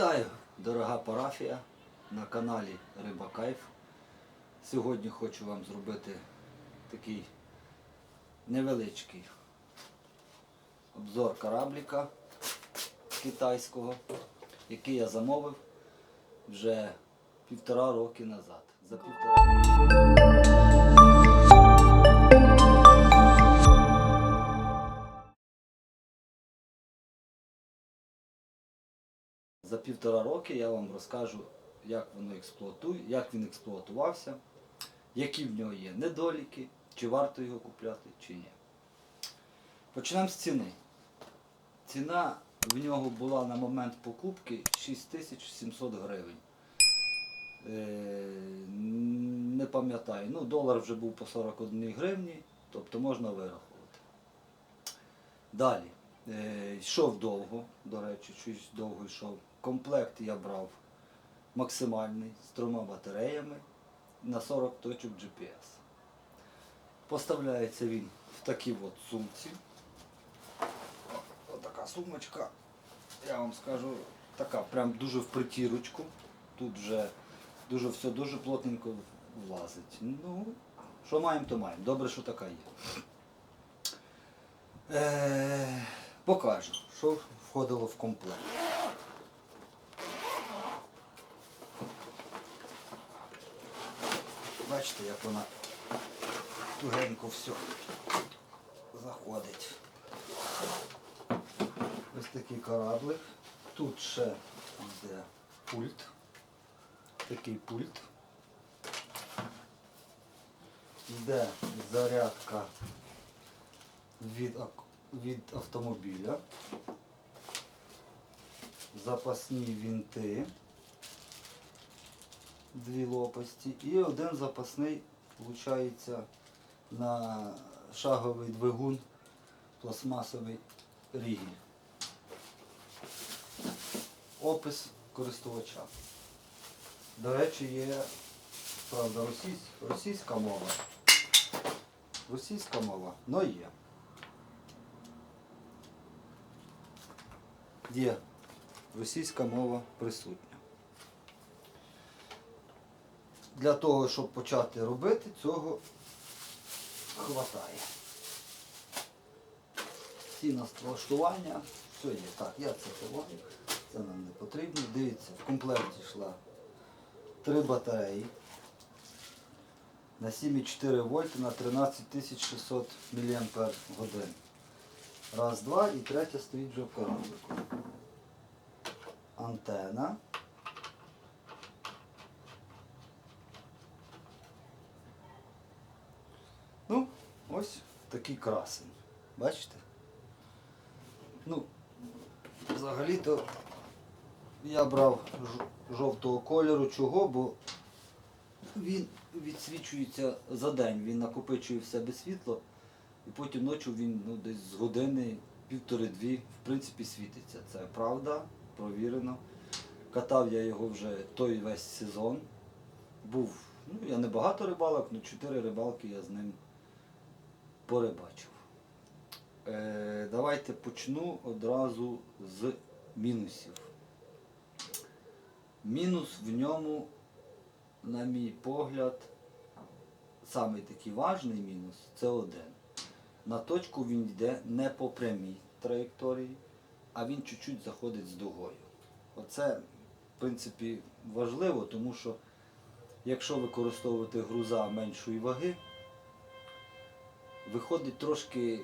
Вітаю, дорога парафія на каналі Риба Кайф. Сьогодні хочу вам зробити такий невеличкий обзор корабліка китайського, який я замовив вже півтора роки назад. За півтора За півтора роки я вам розкажу, як воно експлуатує, як він експлуатувався, які в нього є недоліки, чи варто його купляти, чи ні. Почнемо з ціни. Ціна в нього була на момент покупки 6700 гривень. Е, не пам'ятаю, ну долар вже був по 41 гривні, тобто можна вирахувати. Далі. Е, йшов довго, до речі, щось довго йшов. Комплект я брав максимальний з трьома батареями на 40 точок GPS. Поставляється він в такій от сумці. Отака сумочка, я вам скажу, така прям дуже в притірочку. Тут вже дуже все дуже плотненько влазить. Ну, що маємо, то маємо. Добре, що така є. Е, покажу, що входило в комплект. Бачите, як вона тугенько все заходить. Ось такий кораблик. Тут ще йде пульт. Такий пульт. Йде зарядка від, від автомобіля. Запасні вінти. Дві лопасті. І один запасний, виходить, на шаговий двигун пластмасовий рігель. Опис користувача. До речі, є, правда, російсь, російська мова. Російська мова, але є. Є російська мова присутня. Для того, щоб почати робити, цього хватає. Всі налаштування, все є. Так, я це ховаю, це нам не потрібно. Дивіться, в комплекті йшла три батареї на 7,4 вольти на 13600 мАч. Раз, два і третя стоїть вже в кораблику. Антена. Ну, ось такий красень. Бачите? Ну, взагалі-то я брав жовтого кольору. Чого? Бо він відсвічується за день, він накопичує в себе світло, і потім ночі він ну, десь з години, півтори-дві, в принципі, світиться. Це правда, провірено. Катав я його вже той весь сезон. Був, ну, я не багато рибалок, але чотири рибалки я з ним порибачив. Е, давайте почну одразу з мінусів. Мінус в ньому, на мій погляд, самий такий важний мінус це один. На точку він йде не по прямій траєкторії, а він чуть-чуть заходить з дугою. Оце, в принципі, важливо, тому що якщо використовувати груза меншої ваги, виходить трошки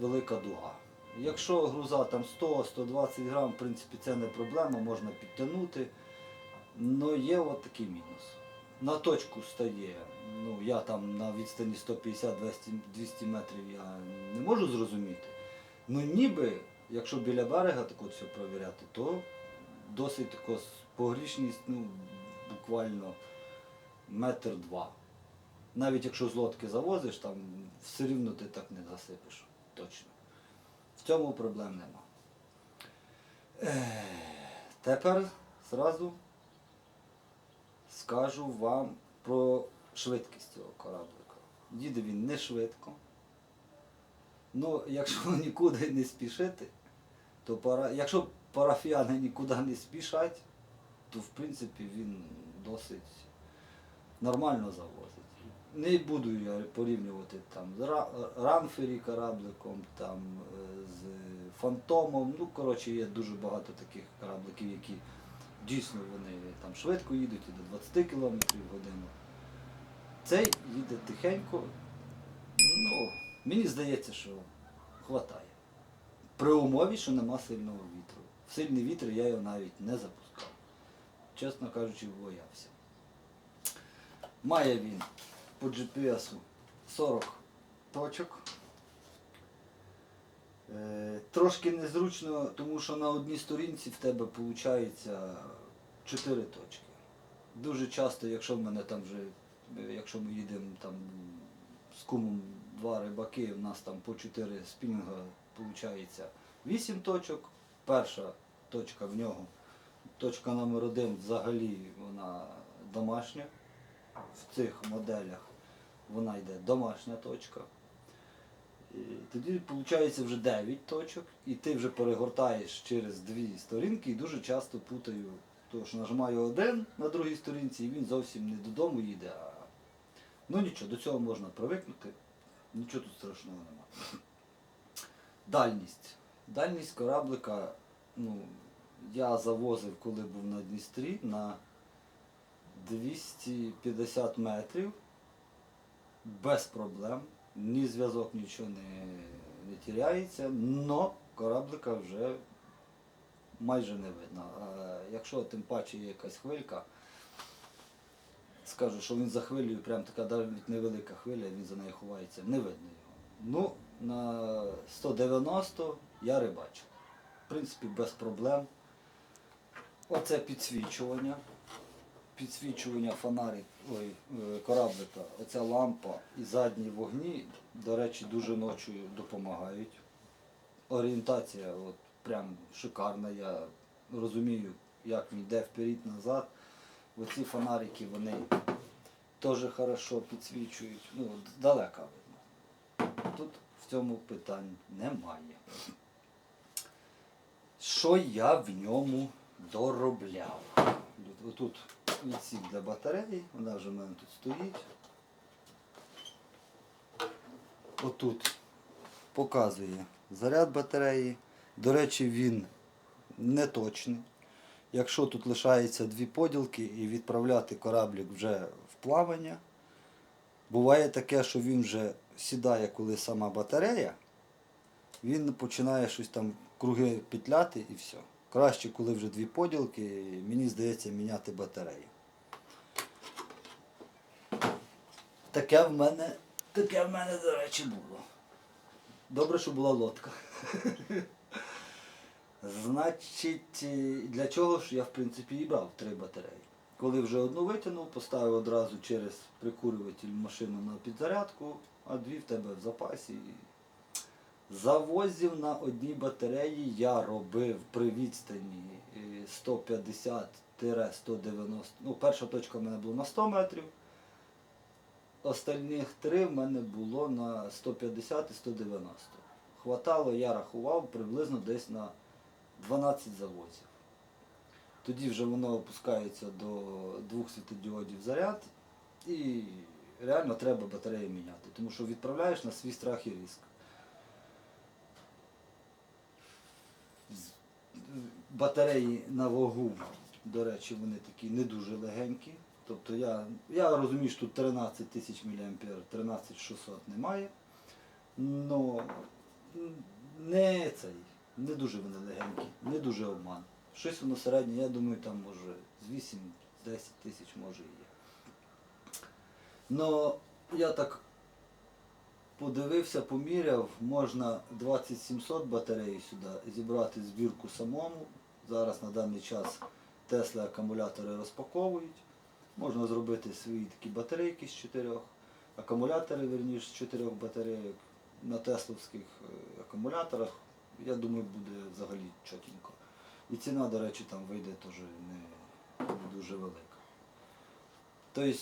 велика дуга. Якщо груза там 100-120 грам, в принципі, це не проблема, можна підтягнути. Але є от такий мінус. На точку стає, ну я там на відстані 150-200 метрів я не можу зрозуміти. Ну ніби, якщо біля берега так от все провіряти, то досить тако погрішність, ну, буквально метр два. Навіть якщо з лодки завозиш, там все рівно ти так не засипеш. Точно. В цьому проблем нема. Тепер зразу скажу вам про швидкість цього кораблика. Їде він не швидко. Ну, якщо нікуди не спішити, то пора. Якщо парафіяни нікуди не спішать, то в принципі він досить нормально завозить. Не буду я порівнювати там з Ра- Ранфері корабликом, там е, з Фантомом. Ну, коротше, є дуже багато таких корабликів, які дійсно вони там швидко їдуть і до 20 км в годину. Цей їде тихенько. Ну, мені здається, що хватає. При умові, що нема сильного вітру. В сильний вітер я його навіть не запускав. Чесно кажучи, боявся. Має він по GPS 40 точок. Е, Трошки незручно, тому що на одній сторінці в тебе виходить 4 точки. Дуже часто, якщо в мене там вже, якщо ми їдемо там з кумом два рибаки, у нас там по 4 спінінга виходить 8 точок. Перша точка в нього, точка номер один взагалі вона домашня. В цих моделях вона йде домашня точка. Тоді виходить вже 9 точок, і ти вже перегортаєш через дві сторінки і дуже часто путаю, тому що нажимаю один на другій сторінці, і він зовсім не додому їде. А... Ну нічого, до цього можна привикнути, нічого тут страшного нема. Дальність. Дальність кораблика, ну, я завозив, коли був на Дністрі, на 250 метрів без проблем. Ні зв'язок, нічого не, не тіряється, но кораблика вже майже не видно. А якщо тим паче є якась хвилька, скажу, що він за хвилею, прям така навіть невелика хвиля, він за нею ховається, не видно його. Ну, на 190 я рибачив. В принципі, без проблем. Оце підсвічування. Підсвічування фонарик, ой, е, кораблика, оця лампа і задні вогні, до речі, дуже ночі допомагають. Орієнтація от, прям шикарна. Я розумію, як він йде вперед-назад. Оці фонарики вони теж хорошо підсвічують. Ну, далеко видно. Тут в цьому питань немає. Що я в ньому доробляв? Тут відсік для батареї, вона вже в мене тут стоїть. Отут показує заряд батареї. До речі, він не точний. Якщо тут лишається дві поділки і відправляти кораблік вже в плавання, буває таке, що він вже сідає, коли сама батарея, він починає щось там круги петляти і все. Краще, коли вже дві поділки, мені здається, міняти батарею. Таке в мене, таке в мене, до речі, було. Добре, що була лодка. Значить, е, для чого ж я в принципі і брав три батареї. Коли вже одну витягнув, поставив одразу через прикурюватель машину на підзарядку, а дві в тебе в запасі. Завозів на одній батареї я робив при відстані е, 150-190. Ну, перша точка в мене була на 100 метрів. Остальних три в мене було на 150 і 190. Хватало, я рахував приблизно десь на 12 завозів. Тоді вже воно опускається до двох світодіодів заряд і реально треба батарею міняти, тому що відправляєш на свій страх і ризик. З- Батареї на вагу, до речі, вони такі не дуже легенькі. Тобто я, я розумію, що тут 13 тисяч мА, 13 600 немає. Но не цей, не дуже вони легенькі, не дуже обман. Щось воно середнє, я думаю, там може з 8-10 тисяч може і є. Но я так подивився, поміряв, можна 2700 батарей сюди зібрати збірку самому. Зараз на даний час Тесли акумулятори розпаковують. Можна зробити свої такі батарейки з чотирьох, акумулятори, верніше, з чотирьох батарейок на тесловських е, акумуляторах. Я думаю, буде взагалі чотенько. І ціна, до речі, там вийде теж не, не дуже велика. Тобто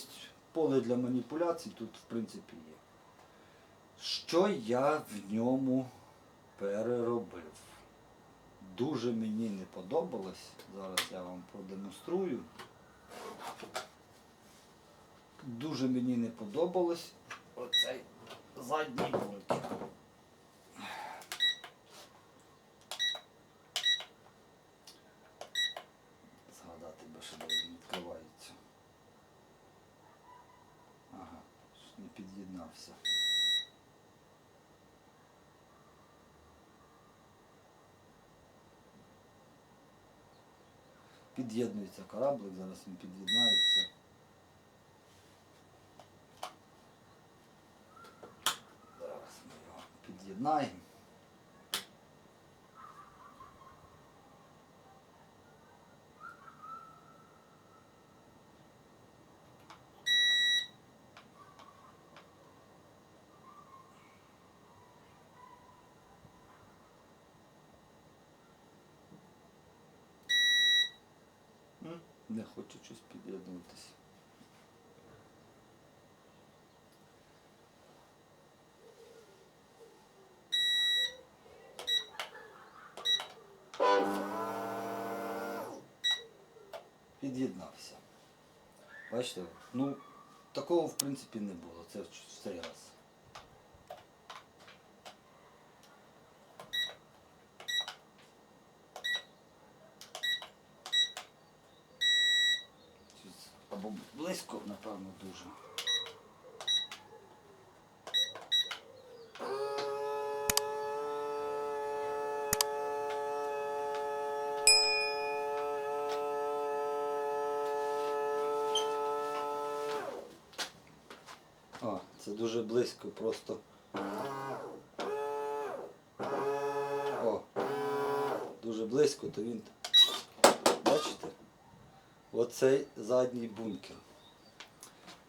поле для маніпуляцій тут в принципі є. Що я в ньому переробив? дуже мені не подобалось. Зараз я вам продемонструю. Дуже мені не подобалось оцей задній бункер. Згадати би, що він відкривається. Ага, не під'єднався. Під'єднується кораблик, зараз він під'єднається. Зараз ми його під'єднаємо. М, Не хочу щось під'єднуватися. Бачите? Ну, такого в принципі не було. Це в. Або близько, напевно, дуже. Дуже близько, просто. О, дуже близько, то він. Бачите? Оцей задній бункер.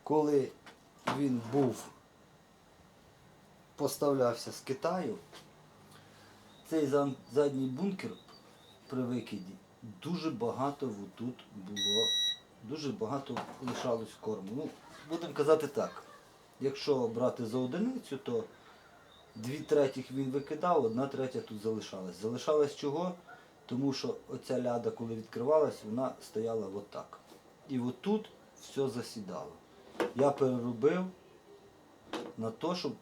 Коли він був, поставлявся з Китаю, цей задній бункер при викиді дуже багато тут було, дуже багато лишалось корму. Ну, будемо казати так. Якщо брати за одиницю, то дві третіх він викидав, одна третя тут залишалась. Залишалась чого? Тому що оця ляда, коли відкривалась, вона стояла отак. І отут все засідало. Я переробив на те, щоб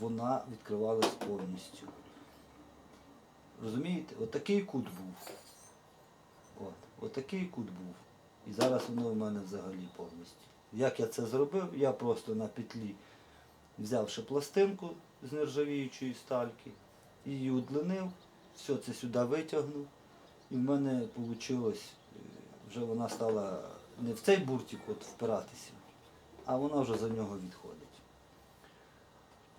вона відкривалась повністю. Розумієте? Отакий кут був. От, отакий кут був. І зараз воно в мене взагалі повністю. Як я це зробив? Я просто на петлі, взявши пластинку з нержавіючої стальки, її удлинив, все це сюди витягнув. І в мене вийшло, вже вона стала не в цей буртик от впиратися, а вона вже за нього відходить.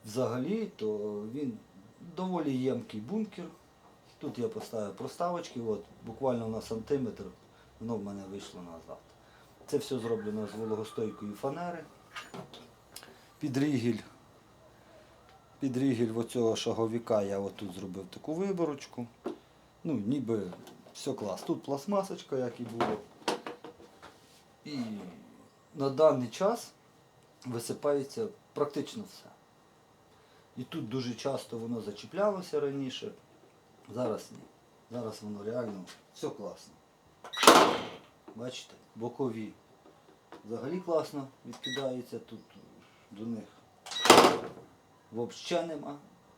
Взагалі, то він доволі ємкий бункер. Тут я поставив проставочки, от, буквально на сантиметр, воно в мене вийшло назад. Це все зроблено з вологостойкої фанери. Під рігіль, під оцього шаговіка я отут зробив таку виборочку. Ну, ніби все клас. Тут пластмасочка, як і було. І на даний час висипається практично все. І тут дуже часто воно зачіплялося раніше. Зараз ні. Зараз воно реально все класно. Бачите, бокові взагалі класно відкидаються, тут до них взагалі нема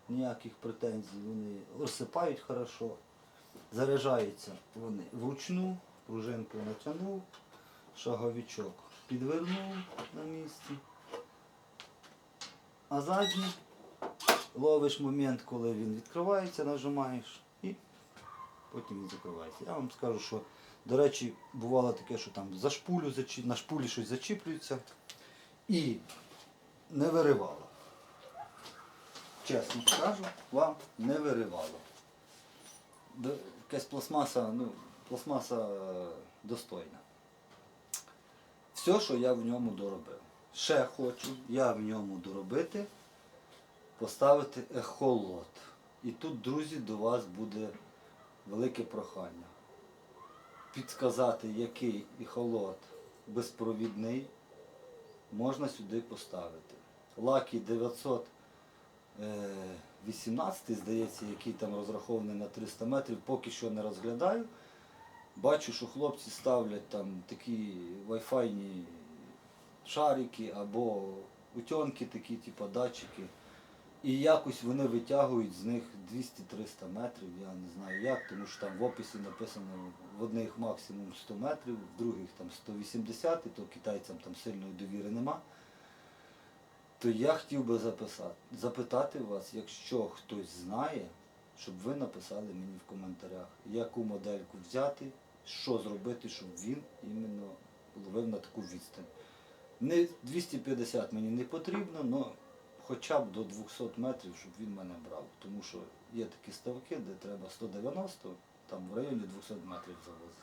ніяких претензій, вони розсипають хорошо, заряджаються вони вручну, пружинку натягнув, шаговичок підвернув на місці. А задній ловиш момент, коли він відкривається, нажимаєш і потім він закривається. Я вам скажу, що, до речі, бувало таке, що там за шпулю, на шпулі щось зачіплюється і не виривало. Чесно скажу, вам не виривало. Якась пластмаса, ну, пластмаса е, достойна. Все, що я в ньому доробив. Ще хочу я в ньому доробити, поставити ехолот. І тут, друзі, до вас буде велике прохання. Підказати, який ехолот безпровідний можна сюди поставити. Лакі 900 е, 18, здається, який там розрахований на 300 метрів, поки що не розглядаю. Бачу, що хлопці ставлять там такі вайфайні шарики або утьонки такі, типу датчики. І якось вони витягують з них 200-300 метрів, я не знаю як, тому що там в описі написано в одних максимум 100 метрів, в других там 180, і то китайцям там сильної довіри нема. То я хотів би записати, запитати вас, якщо хтось знає, щоб ви написали мені в коментарях, яку модельку взяти, що зробити, щоб він іменно ловив на таку відстань. Не 250 мені не потрібно, але хоча б до 200 метрів, щоб він мене брав. Тому що є такі ставки, де треба 190, там в районі 200 метрів завозити.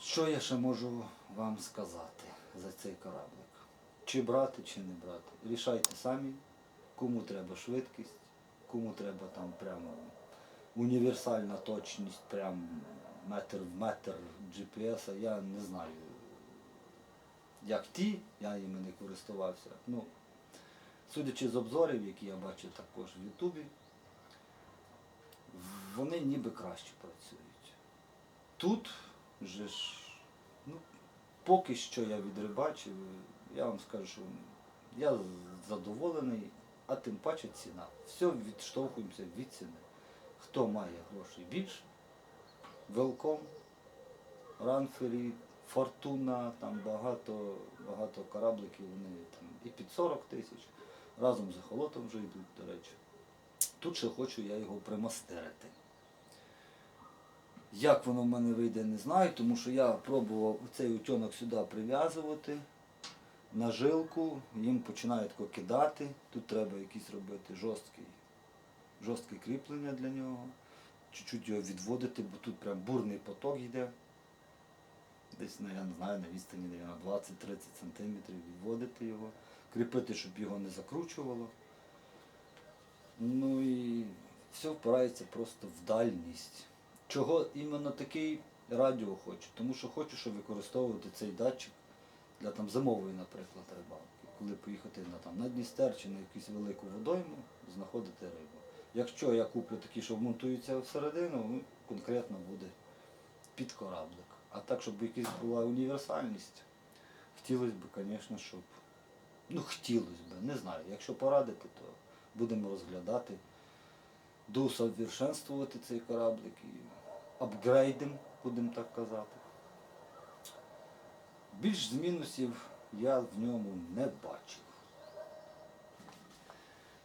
Що я ще можу вам сказати за цей кораблик? Чи брати, чи не брати? Рішайте самі, кому треба швидкість, кому треба там прямо універсальна точність, прям метр в метр GPS, я не знаю. Як ті, я їми не користувався. Ну, судячи з обзорів, які я бачив також в Ютубі, вони ніби краще працюють. Тут же ж, ну, поки що я відрибачив, я вам скажу, я задоволений, а тим паче ціна. Все відштовхуємося від ціни. Хто має грошей більше, велком, ранфері, фортуна, там багато, багато корабликів, вони там і під 40 тисяч. Разом з ехолотом вже йдуть, до речі. Тут ще хочу я його примастерити. Як воно в мене вийде, не знаю, тому що я пробував цей утьонок сюди прив'язувати на жилку, їм починає тако кидати. Тут треба якийсь робити жорсткий, жорстке кріплення для нього. Чуть-чуть його відводити, бо тут прям бурний поток йде. Десь, ну, я не знаю, на відстані на 20-30 сантиметрів відводити його, кріпити, щоб його не закручувало. Ну і все впирається просто в дальність. Чого іменно такий радіо хочу? Тому що хочу, щоб використовувати цей датчик для там зимової, наприклад, рибалки. Коли поїхати на, там, на Дністер чи на якусь велику водойму, знаходити рибу. Якщо я куплю такі, що вмонтуються всередину, ну, конкретно буде під кораблик. А так, щоб якась була універсальність, хотілося б, звісно, щоб. Ну, хотілося б, не знаю. Якщо порадити, то будемо розглядати, доусовершенствувати цей кораблик і апгрейдим, будемо так казати. Більш з мінусів я в ньому не бачив.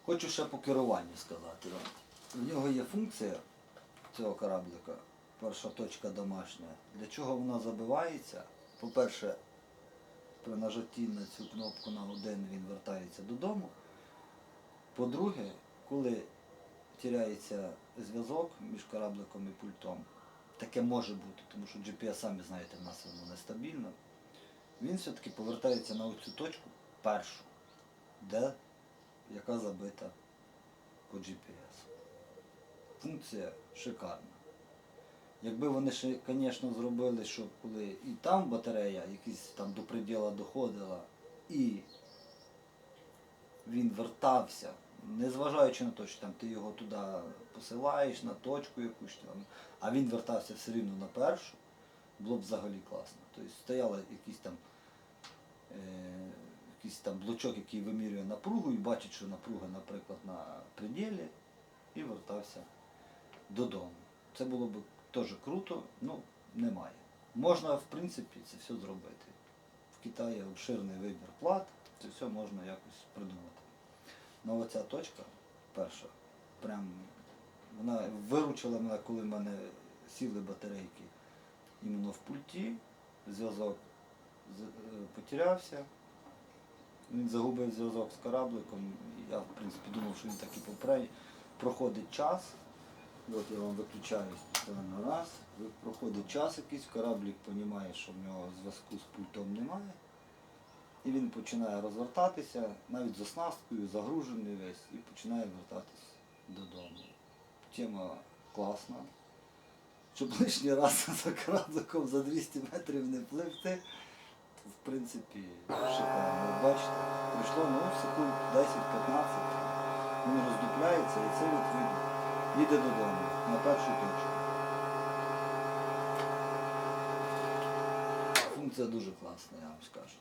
Хочу ще по керуванню сказати. У нього є функція цього кораблика, перша точка домашня. Для чого вона забивається? По-перше, при нажатті на цю кнопку на один він вертається додому. По-друге, коли тіряється зв'язок між корабликом і пультом, таке може бути, тому що GPS, самі знаєте, в нас воно нестабільно, він все-таки повертається на оцю точку першу, де яка забита по GPS. Функція шикарна. Якби вони ще, звісно, зробили, щоб коли і там батарея якісь там до приділа доходила, і він вертався, незважаючи на те, що там ти його туди посилаєш на точку якусь там, а він вертався все рівно на першу, було б взагалі класно. Тобто стояла якісь там е, якийсь там блочок, який вимірює напругу і бачить, що напруга, наприклад, на пределі, і вертався додому. Це було б теж круто, ну немає. Можна, в принципі, це все зробити. В Китаї обширний вибір плат, це все можна якось придумати. Ну оця точка перша, прям вона виручила мене, коли в мене сіли батарейки іменно в пульті, зв'язок е, потерявся. Він загубив зв'язок з корабликом. Я, в принципі, думав, що він так і попре. Проходить час. От я вам виключаю спеціально раз. Проходить час якийсь, кораблик розуміє, що в нього зв'язку з пультом немає. І він починає розвертатися, навіть з оснасткою, загружений весь, і починає вертатись додому. Тема класна. Щоб лишній раз за корабликом за 200 метрів не пливти, то в принципі шикарно. Бачите, прийшло ну, секунд 10-15 він роздупляється і цей от від- їде додому на першу точку. Функція дуже класна, я вам скажу.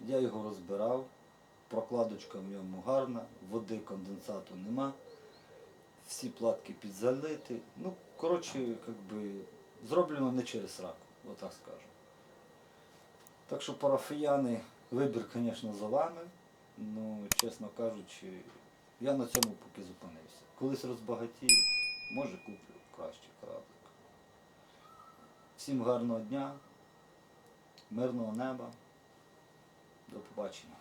Я його розбирав, прокладочка в ньому гарна, води конденсату нема, всі платки підзалиті. Ну, коротше, як зроблено не через раку, отак скажу. Так що парафіяни, вибір, звісно, за вами. Ну, чесно кажучи, я на цьому поки зупинився. Колись розбагатію, може куплю кращий кораблик. Всім гарного дня, мирного неба. До побачення.